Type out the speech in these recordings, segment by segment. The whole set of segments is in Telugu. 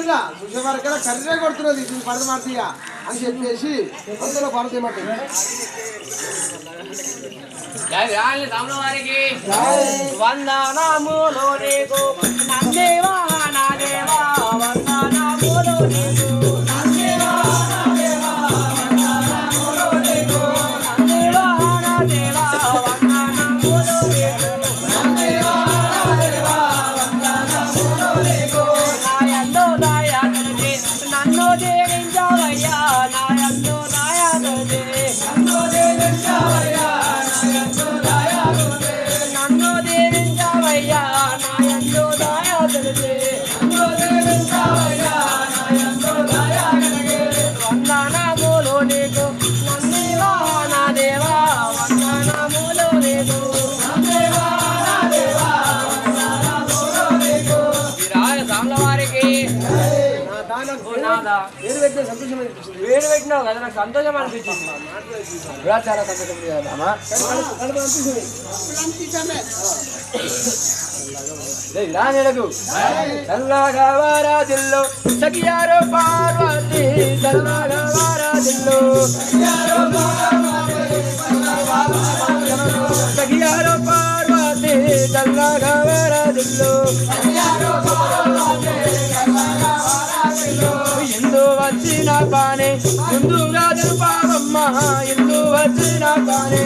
చూసేలా. చూసే వరకల్లా కర్రే కొడుతున్నది. ఇది పడత మారుతీయ అని చెప్పేసి అందులో వారికి వందనములు నీకు అనిపించింది పెట్టినావు కదా నాకు సంతోషం అనిపించింది. కూడా చాలా సంతోషం ఉంది కదా అమ్మా. కడుపు అనిపిస్తుంది రాజులకు చల్లగా వారాదిల్లో సఖియారో పార్వతి చల్లగా వారాదిల్లో సఖియారో పార్వతి చల్లగా వారాదిల్లో ఎందు వచ్చిన పానే రాజు పావమ్మ ఎందు వచ్చిన పానే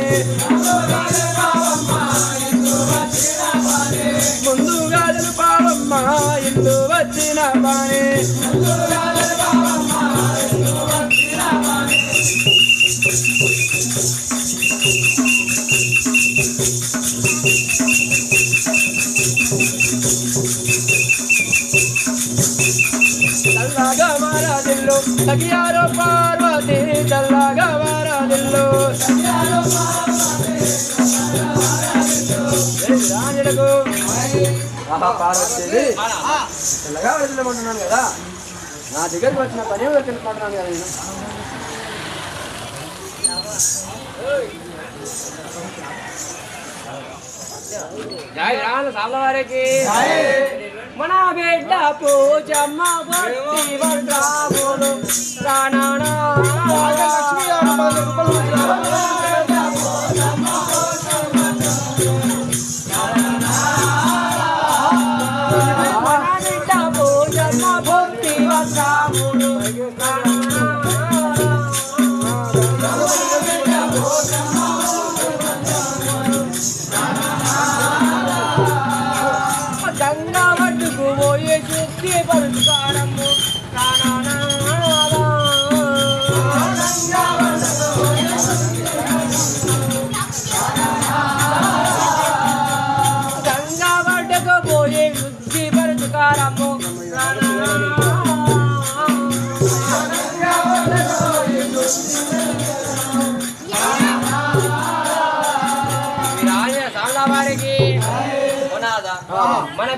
ముందుగా పావమ్మ ఎందు వచ్చిన పానే పార్వతి చల్లగా వారాదిల్లో. రాజులకు. ఆహా పార్వతి చల్లగా వదిలేమంటున్నాను కదా. నా దగ్గరికి వచ్చిన పని తెలుసుకుంటున్నాను కదా నేను? జై రాను మన బిడ్డ పూజమ్మ భక్తి వర్గాములు ప్రాణానా లక్ష్మీ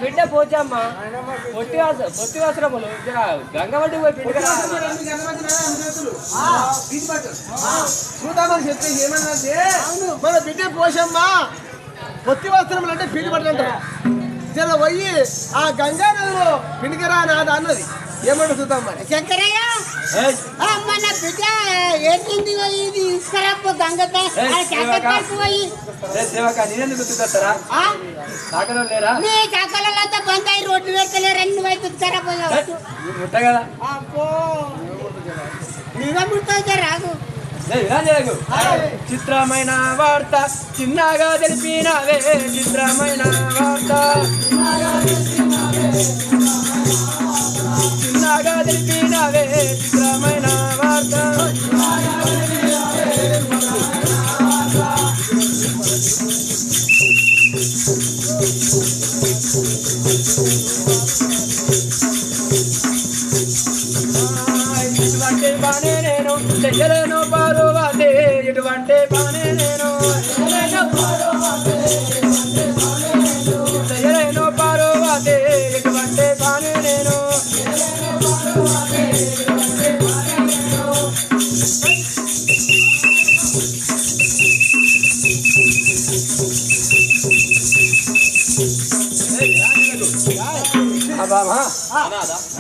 బిడ్డ పోచమ్మా పొట్టి వాస- పొట్టి వస్త్రములు జర గంగవడ్డి పోయి పిండుకరా చూద్దామని చెప్తే ఏమన్నది మన బిడ్డ పోషమ్మా పొత్తి వస్త్రములు అంటే పిండి పట్టంటారు జర పోయి ఆ గంగా నదిలో పిండికరా నాదా అన్నది. ఏమన్నా చూద్దాం మరి శంకరయ్య మన బిడ్డ ఏంటింది ఇది ఇసుకరప్పు గంగతో. పోయి. బంద్ అయ్యి రోడ్డు పెడతలేరు అన్ని వైపు ఇసుకరపోయావు నువ్వు ముట్ట కదా. అబ్బో. నిజముడితో రాదు. చిత్రమైన వార్త చిన్నగా తెలిపినవే. చిత్రమైన వార్త. చిన్నగా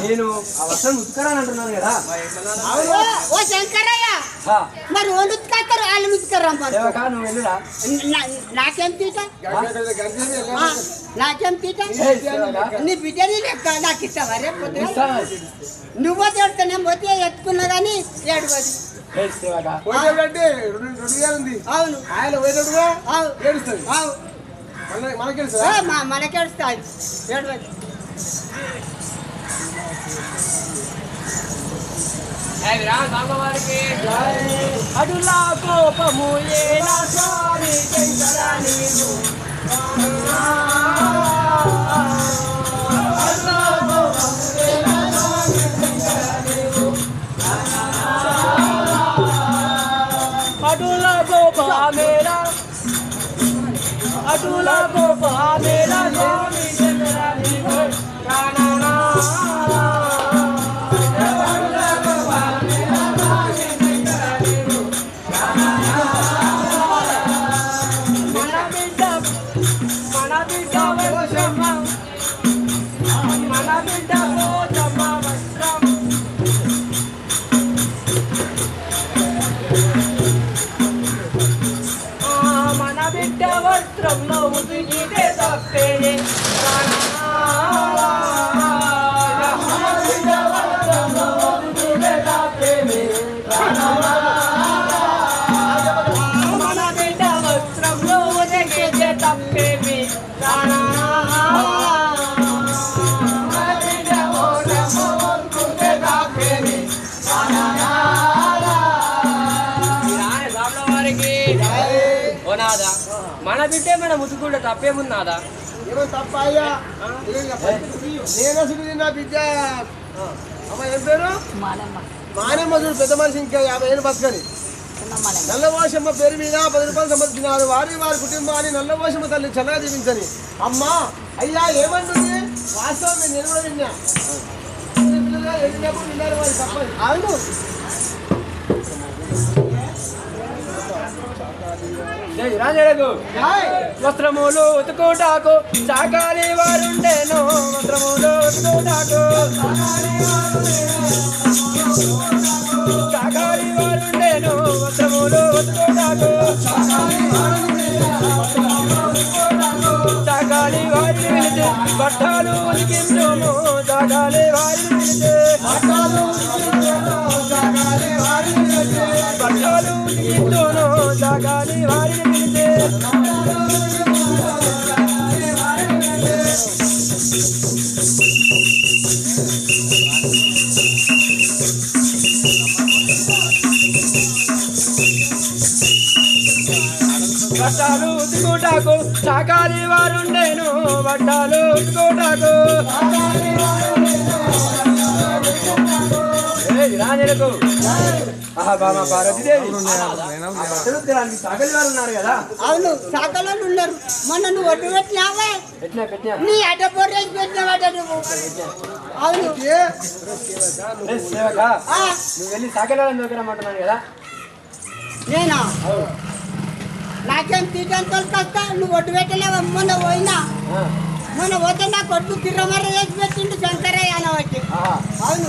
నేను ఆ వస్త్రం ఉతుకరాని అంటున్నాను కదా. ఓ ఓ శంకరయ్య మరి వాళ్ళు ఉతుకారు వాళ్ళు ఉతుకారు నువ్వు వెళ్ళురా. నాకేం తీట నాకేం తీట నీ బిడ్డని లెక్క నాకు ఇస్తావా? రేపు? నువ్వు తిడుతున్నాం పోతే ఎత్తుకున్నా కానీ ఏడుకోదు. పోయేటంటే రెండు రెండు వేలు ఉంది. అవును. ఆయన అవు ఏడుస్తుంది అవు మన- మనకి ఏ, తెలుసా మా మనకేడుస్తాయి ఏడవదు అడులా కోపము ఏలా స్వామి శంకరా నీవు? ముతుకుంటే తప్పేమున్నాదా ఏమో తప్ప అయ్యా నేను అసలు నా బిడ్డ. అమ్మ ఏం పేరు? మానే మధుడు పెద్ద మనిషి ఇంకా యాభై ఏళ్ళు బతకని. నల్లవాసమ్మ పేరు మీద పది రూపాయలు సమర్పించినారు వారి వారి కుటుంబాన్ని నల్లవాసమ్మ తల్లి చల్లగా దీవించని అమ్మా అయ్యా ఏమంటుంది? వాస్తవం నేను కూడా విన్నా. చిన్న పిల్లలుగా వెళ్ళినప్పుడు విన్నారు వారి అవును. రాజరగు. వస్త్రములు ఉతుకుటాకు చాకాలి వారుండేను. వస్త్రములు ఉతుకుటాకు చాకాలి వారుండేను. వస్త్రములు ఉతుకుటాకు చాకాలి వారిని పిలిచి బట్టలు ఉతికించుము చాకాలి వారిని పిలిచి బట్టలు చాకాలి వారిని పిలిచి వారుండేను బట్టాలు ఉతుకుటాకు రాజులకు. ఆహా బామ పార్వతీదేవి తెలుగుతరానికి సాగలి వారు ఉన్నారు కదా. అవును ఉన్నారు. మొన్న నువ్వు ఒడ్డు పెట్టినావే. పెట్టినా పెట్టినా. నీ అడ్డ పొర్రేసి పెట్టినావట నువ్వు? అవును. ఏ? ఏ సేవక ఆ, నువ్వు వెళ్ళి సాగలి వాళ్ళని దొరకరమ్మంటున్నాను కదా. నేనా? నాకేం తీయడం తొలకొస్తా? నువ్వు ఒడ్డు పెట్టలేవా? మొన్న పోయినా. మొన్న పోతే నా కొట్టు కిర్రమర్ర చేసి పెట్టిండు శంకరయ్య అనబట్టి ఆహా. అవును.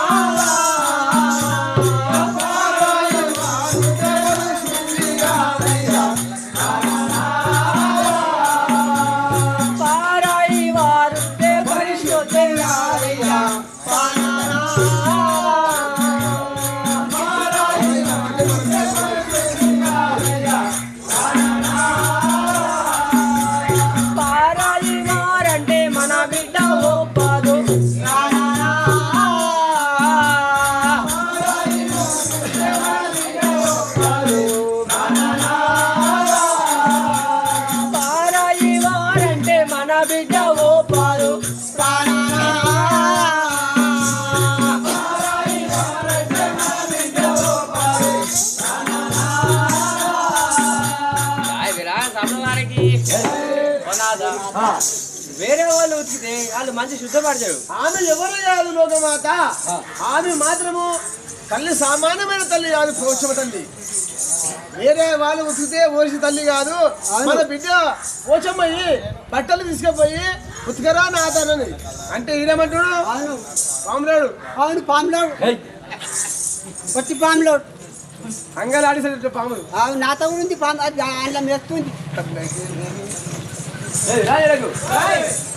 వాళ్ళు మంచి శుద్ధపడతారు ఆమె ఎవరు కాదు లోకమాత? ఆమె మాత్రము తల్లి సామాన్యమైన తల్లి కాదు పోషమ తల్లి. వేరే వాళ్ళు ఉతికితే ఓసి తల్లి కాదు. మన బిడ్డ పోచమ్మయ్యి బట్టలు తీసుకుపోయి ఉతికరా నాతనని అంటే ఈయనమంటాడు పాములాడు అవును పాములో వచ్చి పాములో అంగలాడిసే పాములు నాతో ఉంది పాము అది అందులో మెస్తుంది రాజులకు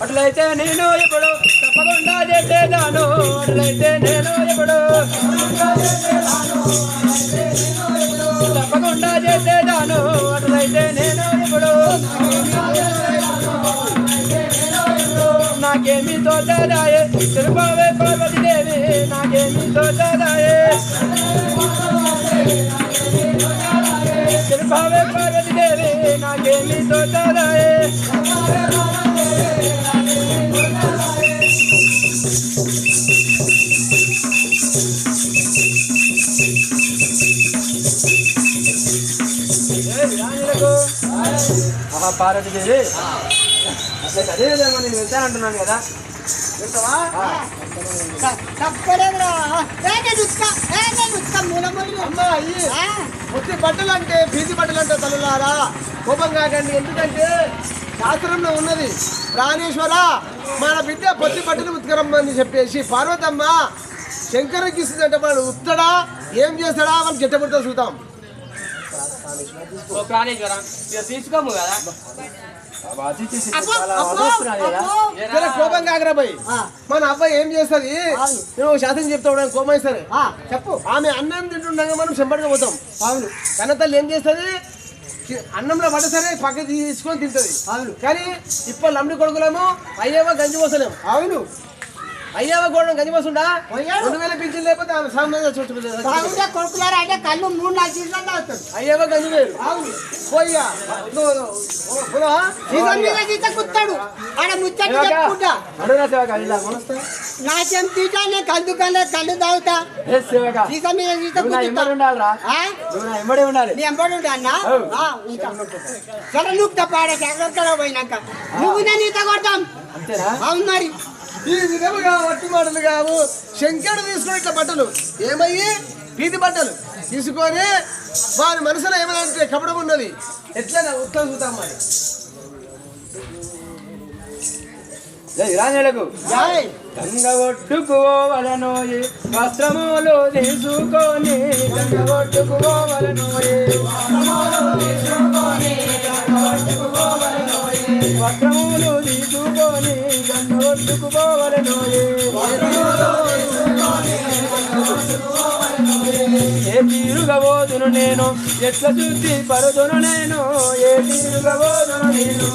అట్లయితే నేను ఇప్పుడు తప్పకుండా చేసేదాను అట్లయితే నేను ఇప్పుడు తప్పకుండా చేసేదాను అట్లయితే నేను ఇప్పుడు నాకేమి తోచదాయే తిరుపతి పార్వతి దేవి నాకేమి తోచదాయే తిరుపవే పార్వతి దేవి నాకేమి తోచదాయే రాజులకు ఆహా పార్వతీదేవి అట్లయితే అదే విధంగా నేను వెళ్తానంటున్నాను కదా వెళ్తావా పొత్తి బట్టలు అంటే బీది బట్టలు అంటే తల్లులారా కోపం కాకండి ఎందుకంటే శాస్త్రంలో ఉన్నది ప్రాణేశ్వర మన బిడ్డ పొత్తి బట్టలు ఉతకరమ్మని చెప్పేసి పార్వతమ్మ శంకరుకి ఇస్తుందంటే వాడు ఉత్తడా ఏం చేస్తాడా వాళ్ళు జట్టబుట్టో చూద్దాం. తీసుకోము కదా. కోపం కాకరా పోయి. మన అబ్బాయి ఏం చేస్తుంది. నువ్వు శాస్త్రం చెప్తావు కోపం ఇస్తారు ఆ, చెప్పు. ఆమె అన్నం తింటుండగా మనం చెంపడిగా పోతాం. అవును. కన్నతల్లి ఏం చేస్తుంది? అన్నంలో పడ్డ సరే పక్క తీసుకొని తింటది. అవును. కానీ ఇప్పుడు లంబడి కొడుకులేమో అయ్యేవా గంజి పోసలేము అవును. అయ్యావా పోసుండా పోయాడు. రెండు వేల పింఛన్ లేకపోతే ఆమె సామాన్యంగా చూసి బాగుంటే కొడుకులారా అంటే కళ్ళు మూడు నాలుగు సీట్లలో అవుతాడు అయ్యేవా గంజి వేరు? అవును. పోయ్యా? సీజన్ మీద గీత కుత్తాడు ఆడ ముచ్చట చెప్పుకుంటా. కొనొస్తా? నాకేం తీటా నేను కళ్ళు కళ్ళు కళ్ళు తాగుతా. ఏ శివక, సీజన్ మీద గీత నువ్వు నా కుత్తుతా ఎంబడి ఉండాలిరా? ఆ? నువ్వు నా ఎంబడి ఉండాలి? నీ ఎంబడి ఉంటా అన్న? అవును. ఆ, ఉంటా. సరే నువ్వు తప్పాడ జాగ్రత్తగా పోయినాక. నువ్వు నేను ఈత కొడతాం. అంతేనా? అవును మరి. ఈ విధముగా వట్టి మాటలు కావు. శంకరుడు తీసుకుని ఇట్లా బట్టలు. ఏమయ్యి? పీతి బట్టలు. తీసుకొని వారి మనసులో ఏమైనా అంటే కపడం ఉన్నది. ఎట్లా ఉత్తరం చూద్దాం మరి. రాజులకు. గంగ ఒడ్డుకోవలనోయి వస్త్రములు తీసుకొని గంగ ఒడ్డుకోవలనోయి వస్త్రములు తీసుకొని గంగ ఒడ్డుకుపోవలనోయి ఏ తీరుగా పోదును నేను ఎట్ల చూసి పరుదును నేను ఏ తీరుగా పోదును నేను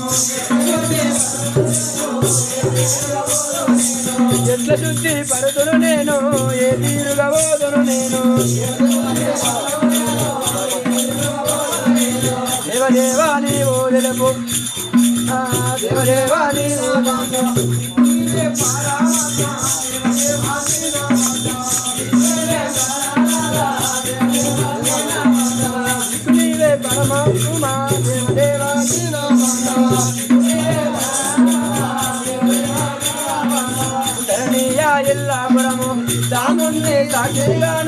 ఎట్ల చూసి పరుదును నేను ఏ తీరుగా పోదును నేను. దేవదేవా నీవు తెలుపు lugar.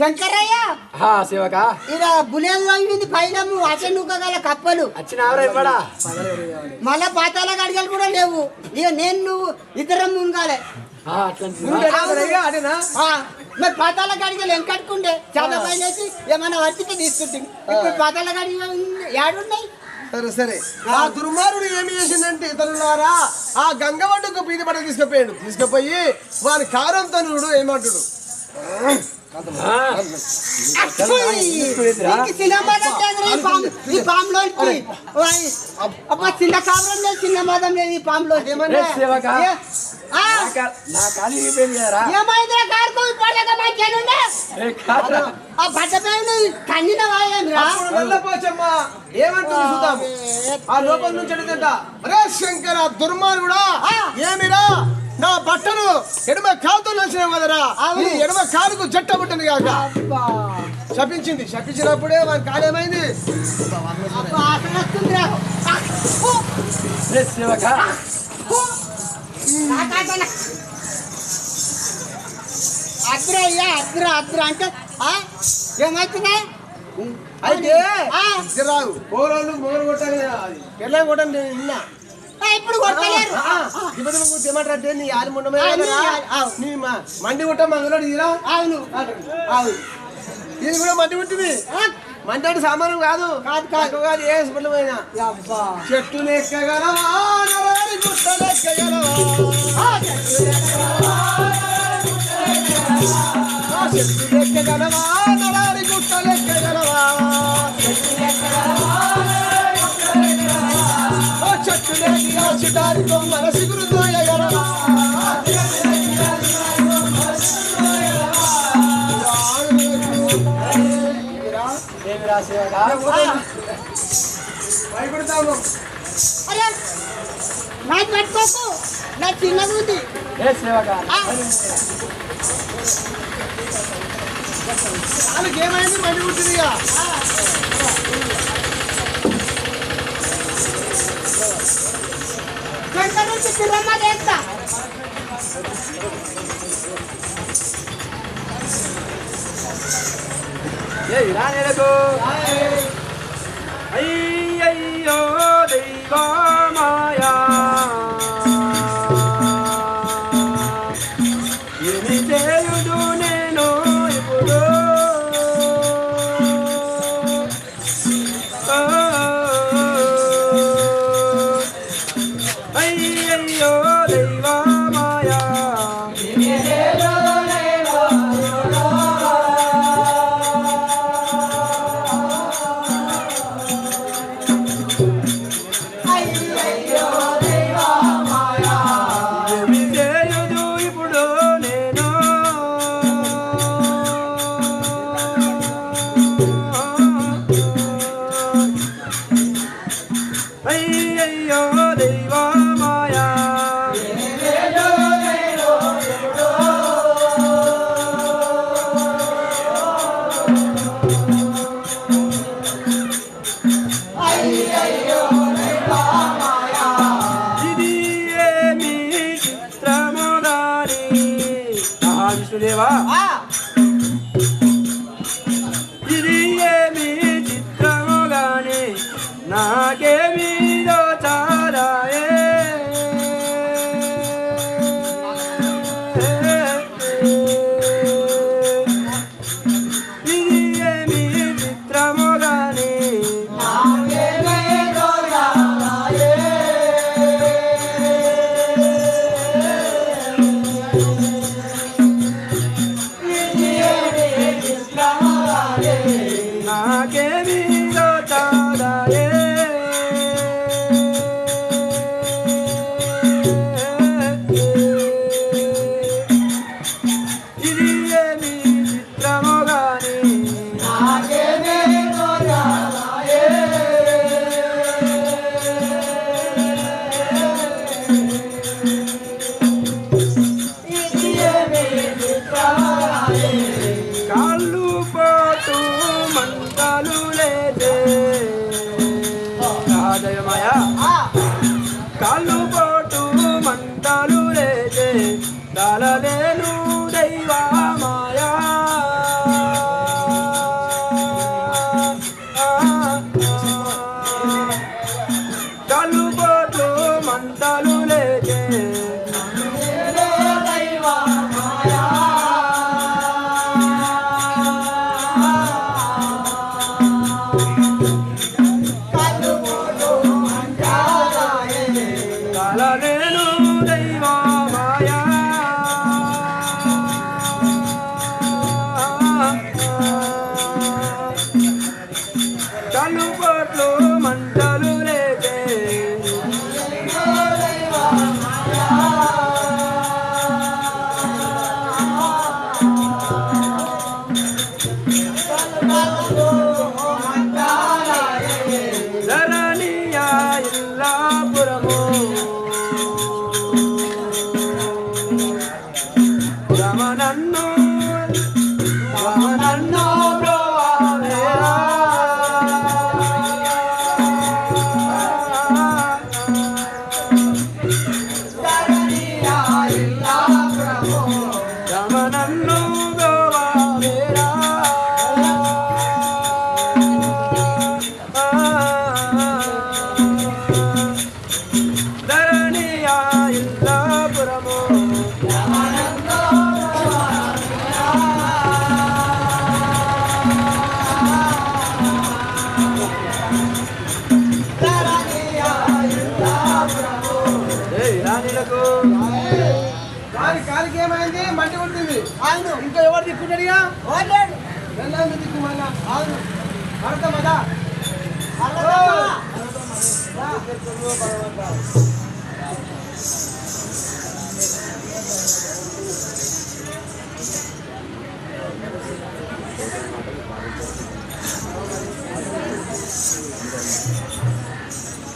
శంకరయ్య! హా శివక ఇక్కడ బులేలు అయింది పైన అచ్చ నుక్కగల కప్పలు. మళ్ళా పాతాల గడిగలు కూడా లేవు. ఇక నేను నువ్వు ఇద్దరం ముంగాలే అట్లా అదేనా? ఆ, మరి పాతాల గడిగలు ఏం కట్టుకుంటే చాలా పైన వేసి ఏమైనా వచ్చితే తీసుకుంటుంది ఇప్పుడు పాతాల గడిగలు ఏడున్నాయి? సరే సరే. ఆ. దుర్మారుడు ఏమి చేసిందంటే ఇతరులారా ఆ గంగవడ్డుకు పీది బట్టలు తీసుకుపోయాడు. తీసుకుపోయి వారి కారంతో ఏమంటాడు చిన్న కాపురం లేదు చిన్న మదం లేదు ఈ పాములో? ఆ, బట్ట ఏమంటుంది చూద్దాం ఆ లోపల నుంచి అడుగుతుంట. అరే శంకర దుర్మార్గుడా. ఏమిరా? నా బట్టలు ఎడమ కాలుతో నచ్చినావు కదరా. ఎడమ కాలుకు జట్ట పుట్టింది కాక. శపించింది శపించినప్పుడే వాని కాలేమైంది. నాకాకన. అద్ర అయ్యా అద్ర అంటే ఏమవుతున్నాయి అయితే ఆ. రావు పోరాళ్ళు మొగలు కొట్టాలి పెళ్ళం కొట్టని నేను విన్నా ఆ, ఇప్పుడు కొట్టలేరు. నీ ముండమే నీ మండి కొట్ట మంగళ తీరా అవును. అవును ఇది కూడా మండి ఆ, మండి అంటే సామానం కాదు. కాదు, కాదు. కాదు ఏ అబ్బా చెట్టు లెక్కగలవా నరారి గుట్ట లెక్కగలవా ఆ, చెట్టు ఆ చెట్టు లెక్కగలవా నరారి గుట్ట లెక్కగలవా చిటారి కొమ్మల సిగురు తోయగలవా నాకు పెట్టుకోకు. నా సేవకా? ఆ, వాళ్ళకి ఏమైంది మండి ఉంటుంది గంట నుంచి తిరమ్మ చేస్తా ఏ ఇరా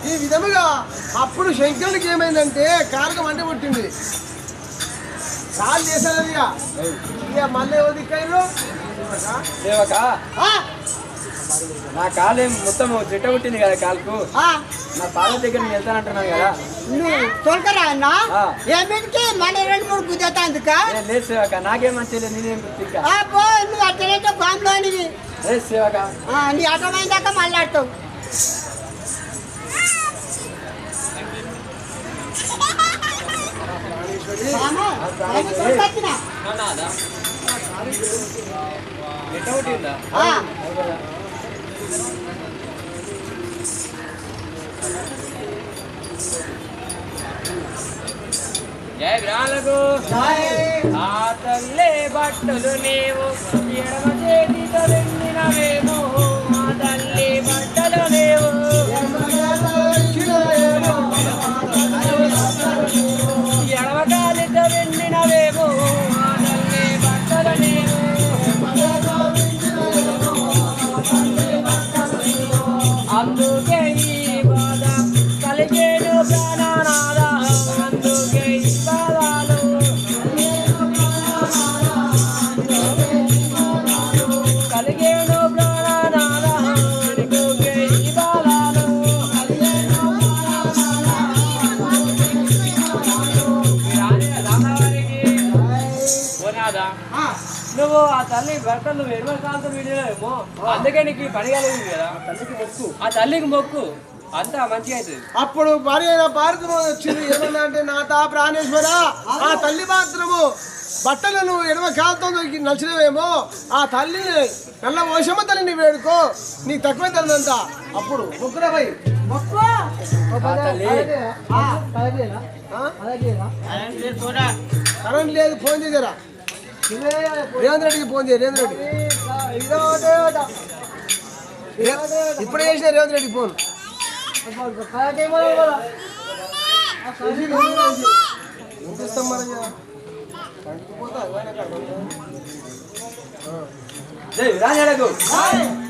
ఈ విధముగా అప్పుడు శంకరుడికి ఏమైందంటే కారక మంట పుట్టింది. కాలు చేశారు ఇక. మళ్ళీ ఎవరు దిక్కయ్యారు దేవక? నా కాలేం మొత్తం చెట్ట పుట్టింది కదా కాలుకు. ఆ, నా పార్వతి దగ్గర నేను వెళ్తానంటున్నాను కదా. నువ్వు తొలకరా అన్న. ఏమిటికి మన రెండు మూడు గుద్దేతా అందుక లేదు సేవక నాకేం మంచి లేదు నేనేం తిక్క ఆ, పో నువ్వు అట్టనంటే బాంబులోనివి లేదు సేవక. ఆ, నీ అర్థమైందాక మాట్లాడతావు. రాము, రాము తోలుకొచ్చినా? జయ గ్రాలకు ఆ తల్లే బట్టలు నీవు. ఎడమ చేతితో వెండినవేమో నువ్వు ఆ తల్లి భర్తలు నువ్వు ఎడమ కాంతం వీడియోలేమో అందుకే నీకు ఈ పని కలిగింది కదా తల్లికి మొక్కు. ఆ తల్లికి మొక్కు. అంతా మంచిగా అవుతుంది. అప్పుడు భార్య అయిన భారతము వచ్చింది. ఏమన్నా అంటే నాత ప్రాణేశ్వర ఆ తల్లి మాత్రము బట్టలు నువ్వు ఎడమ కాలుతో నలిచినవేమో. ఆ తల్లిని నల్ల ఓషమ్మ తల్లిని వేడుకో. నీకు తక్కువ తల్లిదంత అప్పుడు మొక్కురా పోయి. మొక్కు. ఆ తల్లి. ఆ, ఆ? కరెంట్ లేదు ఫోన్ చేశారా? రేవంత్ రెడ్డికి ఫోన్ చేయి రేవంత్ రెడ్డి. రే- ఇప్పుడే చేసిన రేవంత్ రెడ్డి ఫోన్. చూపిస్తాం మరి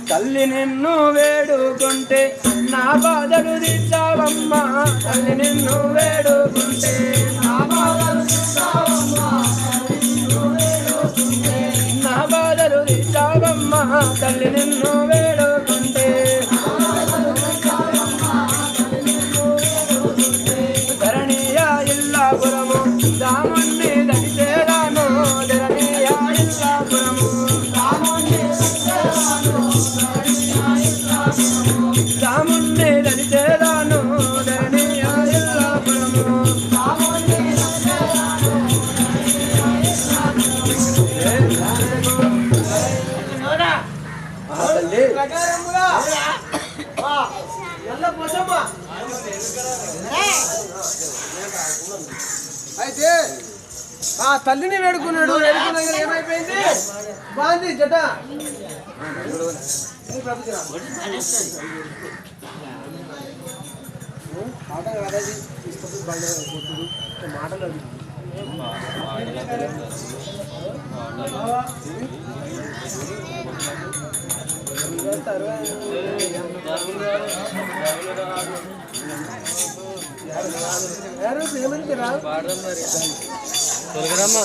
తల్లి నిన్ను వేడుకుంటే నా బాధలు దిచ్చావమ్మా తల్లి నిన్ను వేడుకుంటే నా బాధలు దిచ్చావమ్మా దిచ్చావమ్మా తల్లి నిన్ను వేడుకుంటే ప్రకారముగా, ఆ, అయితే ఆ తల్లిని వేడుకున్నాడు. వేడుకున్న ఏమైపోయింది? బాంది జట. ఈ కాదది మాటలు అవి. తొలగరమ్మా